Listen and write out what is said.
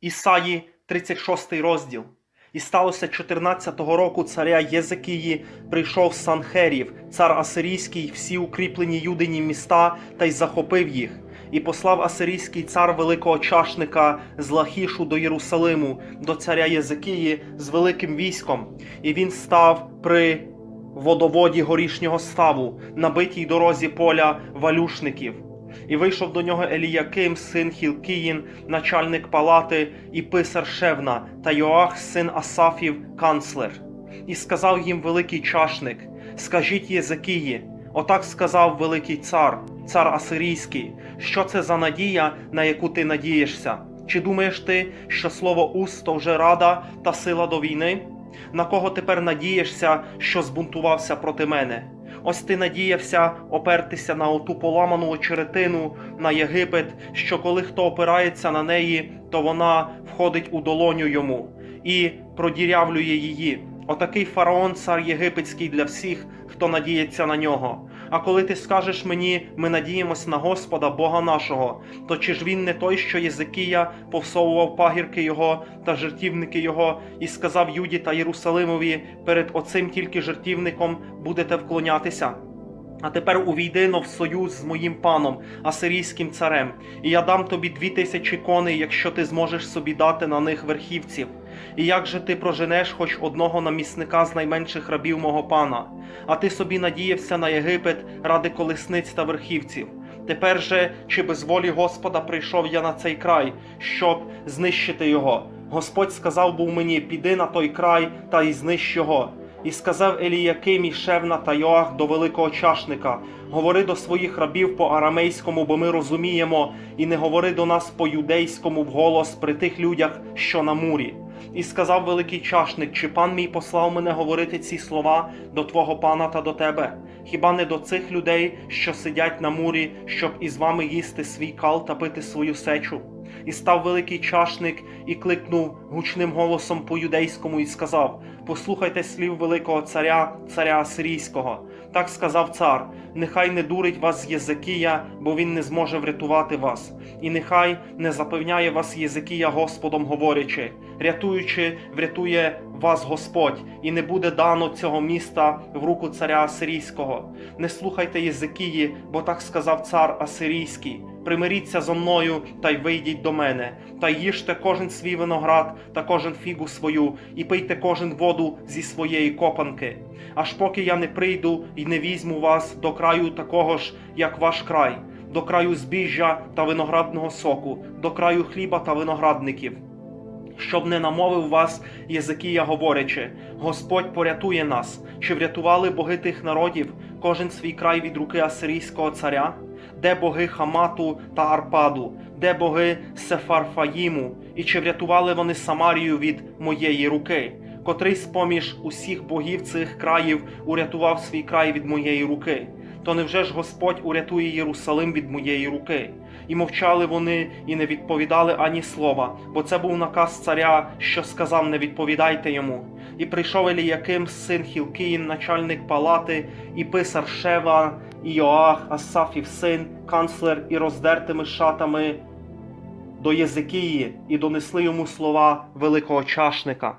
Ісаї, 36 розділ. І сталося 14-го року царя Єзекії прийшов Санхерів, цар Асирійський, всі укріплені юдині міста та й захопив їх. І послав асирійський цар великого чашника з Лахішу до Єрусалиму, до царя Єзекії з великим військом. І він став при водоводі горішнього ставу, на битій дорозі поля валюшників. І вийшов до нього Еліяким, син Хілкіїн, начальник палати, і писар Шевна, та Йоах, син Асафів, канцлер. І сказав їм великий чашник: Скажіть Єзекії, отак сказав великий цар, цар Асирійський, що це за надія, на яку ти надієшся? Чи думаєш ти, що слово уст то вже рада та сила до війни? На кого тепер надієшся, що збунтувався проти мене? Ось ти надіявся опертися на оту поламану очеретину, на Єгипет, що коли хто опирається на неї, то вона входить у долоню йому і продірявлює її. Отакий фараон, цар єгипетський для всіх, хто надіється на нього. А коли ти скажеш мені, ми надіємось на Господа, Бога нашого, то чи ж він не той, що Єзикія повсовував пагірки його та жертівники його, і сказав Юді та Єрусалимові, перед оцим тільки жертівником будете вклонятися? А тепер увійди но в союз з моїм паном, асирійським царем, і я дам тобі дві тисячі коней, якщо ти зможеш собі дати на них верхівців. І як же ти проженеш хоч одного намісника з найменших рабів мого пана? А ти собі надіявся на Єгипет ради колесниць та верхівців. Тепер же, чи без волі Господа прийшов я на цей край, щоб знищити його? Господь сказав був мені: піди на той край та й знищ його. І сказав Еліяким і Шевна та Йоах до великого чашника: Говори до своїх рабів по арамейському, бо ми розуміємо, і не говори до нас по юдейському вголос при тих людях, що на мурі. І сказав великий чашник, чи пан мій послав мене говорити ці слова до твого пана та до тебе? Хіба не до цих людей, що сидять на мурі, щоб із вами їсти свій кал та пити свою сечу? І став великий чашник і кликнув гучним голосом по юдейському і сказав: Послухайте слів великого царя, царя Асирійського. Так сказав цар: нехай не дурить вас Єзекія, бо він не зможе врятувати вас, і нехай не запевняє вас Єзекія Господом, говорячи, рятуючи, врятує вас Господь, і не буде дано цього міста в руку царя Асирійського. Не слухайте Єзекії, бо так сказав цар Асирійський. Примиріться зо мною та й вийдіть до мене, та їжте кожен свій виноград та кожен фігу свою, і пийте кожен воду зі своєї копанки. Аж поки я не прийду і не візьму вас до краю такого ж, як ваш край, до краю збіжжя та виноградного соку, до краю хліба та виноградників. Щоб не намовив вас Єзикія, говорячи: Господь порятує нас, чи врятували боги тих народів, кожен свій край від руки асирійського царя? Де боги Хамату та Арпаду, де боги Сефарфаїму, і чи врятували вони Самарію від моєї руки? Котрий з-поміж усіх богів цих країв урятував свій край від моєї руки? То невже ж Господь урятує Єрусалим від моєї руки? І мовчали вони, і не відповідали ані слова, бо це був наказ царя, що сказав: не відповідайте йому. І прийшов Еліяким, син Хілкіїн, начальник палати, і писар Шева, і Йоах, Асафів син, канцлер, і роздертими шатами до Єзикії, і донесли йому слова великого чашника.